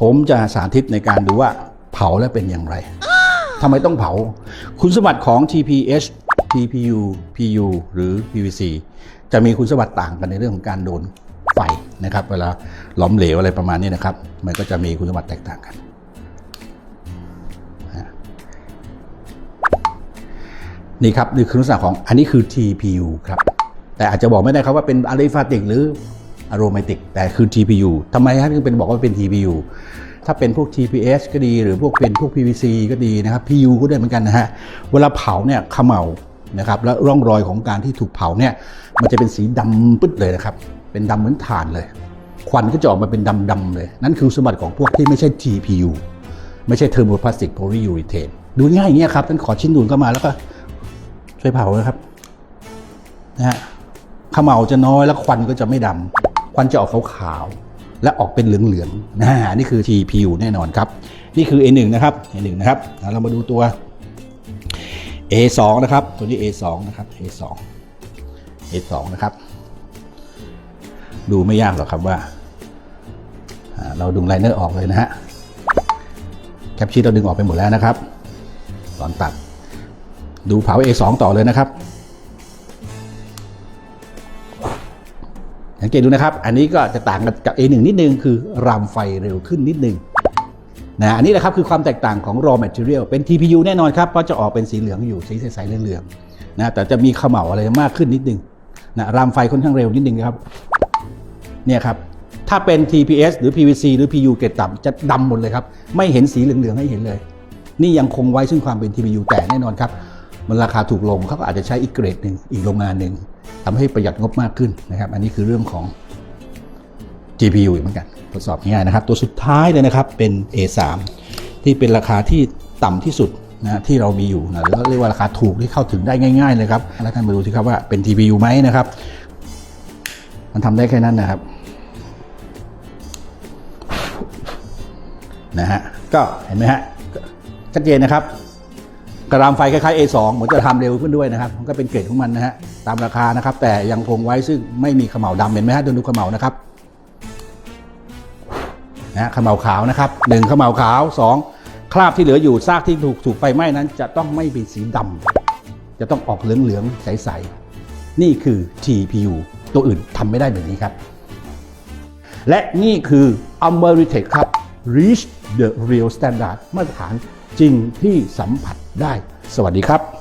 ผมจะสาธิตในการดูว่าเผาแล้วเป็นอย่างไรทำไมต้องเผา คุณสมบัติของ TPH TPU PU หรือ PVC จะมีคุณสมบัติต่างกันในเรื่องของการโดนไฟนะครับ เวลาหลอมเหลวอะไรประมาณนี้นะครับ มันก็จะมีคุณสมบัติแตกต่างกัน นี่ครับนี่คือลักษณะของอันนี้คือ TPU ครับ แต่อาจจะบอกไม่ได้ครับว่าเป็นอะลิฟาติกหรือ อะโรมาติกแต่คือ TPU ทำไมครับถึงเป็นบอกว่าเป็น TPU ถ้าเป็นพวก TPS ก็ดี หรือพวกเป็นพวก PVC ก็ดีนะครับ PU ก็ได้เหมือนกันนะฮะ เวลาเผาเนี่ยเขมเหลานะครับ แล้วร่องรอยของการที่ถูกเผาเนี่ย มันจะเป็นสีดำปึ๊ดเลยนะครับ เป็นดำเหมือนถ่านเลย ควันก็จะออกมาเป็นดำๆเลย นั่นคือสมบัติของพวกที่ไม่ใช่ TPU ไม่ใช่เทอร์โมพลาสติกโพลียูริเทนดูง่ายอย่างเงี้ยครับท่านขอชิ้นนูนเข้ามาแล้วก็ช่วยเผานะครับนะฮะขมเหลาจะน้อยแล้วควันก็จะไม่ดำ ควันจะออกขาวๆและออกเป็นเหลืองๆนะนี่คือ TPU แน่นอนครับ นี่คือ A1 นะครับ A1 นะครับแล้วเรามาดูตัว A2 นะครับ ตัวนี้ A2 นะครับ A2 A2 นะครับ ดูไม่ยากหรอกครับว่าอ่าเราดึงไลเนอร์ออกเลยนะฮะแคปชีตเราดึงออกไปหมดแล้วนะครับ ตอนตัด ดูเผา A2 ต่อเลยนะครับ ตดูนะครับ อันนี้ก็จะต่างกับ A1 นิดนึงคือรามไฟเร็วขึ้นนิดนึงนะอันนี้แหละครับคือความแตกต่างของ raw material เป็น TPU แน่นอนครับเพราะจะออกเป็นสีเหลืองอยู่สีใสๆเหลืองๆนะแต่จะมีเขม่าอะไรมากขึ้นนิดนึงนะรามไฟค่อนข้างเร็วนิดนึงนะครับเนี่ยครับถ้าเป็น TPS หรือ PVC หรือ PU เกรดต่ำจะดำหมดเลยครับ ไม่เห็นสีเหลืองๆให้เห็นเลย นี่ยังคงไว้ซึ่งความเป็น TPU แต่แน่นอนครับ มันราคาถูกลงเขาก็อาจจะใช้อีกเกรดหนึ่งอีกโรงงานหนึ่งทำให้ประหยัดงบมากขึ้นนะครับ อันนี้คือเรื่องของ GPU อีกเหมือนกันทดสอบง่ายนะครับ ตัวสุดท้ายเลยนะครับเป็น A3 ที่เป็นราคาที่ต่ำที่สุดนะที่เรามีอยู่นะหรือเรียกว่าราคาถูกที่เข้าถึงได้ง่าย ๆ เลยครับแล้วท่านมาดูสิครับว่าเป็น TPU ไหมนะครับ มันทำได้แค่นั้นนะครับนะฮะก็เห็นไหมฮะชัดเจนนะครับ กระรามไฟคล้ายๆ A2 เหมือนจะทำเร็วขึ้นด้วยนะครับ มันก็เป็นเกรดของมันนะฮะตามราคานะครับ แต่ยังคงไว้ซึ่งไม่มีขมเหลาดำเห็นไหมฮะดูดูขมเหลานะครับนะขมเหลาขาวนะครับหนึ่งขมเหลาขาวสองคราบที่เหลืออยู่ซากที่ถูกถูกไฟไหม้นั้น จะต้องไม่เป็นสีดำจะต้องออกเหลืองๆใสๆนี่คือ TPU ตัวอื่นทำไม่ได้แบบนี้ครับ และนี่คือ a m e r i t e c ครับ Reach the Real Standard มาตรฐานจริงที่สัมผัสได้ สวัสดีครับ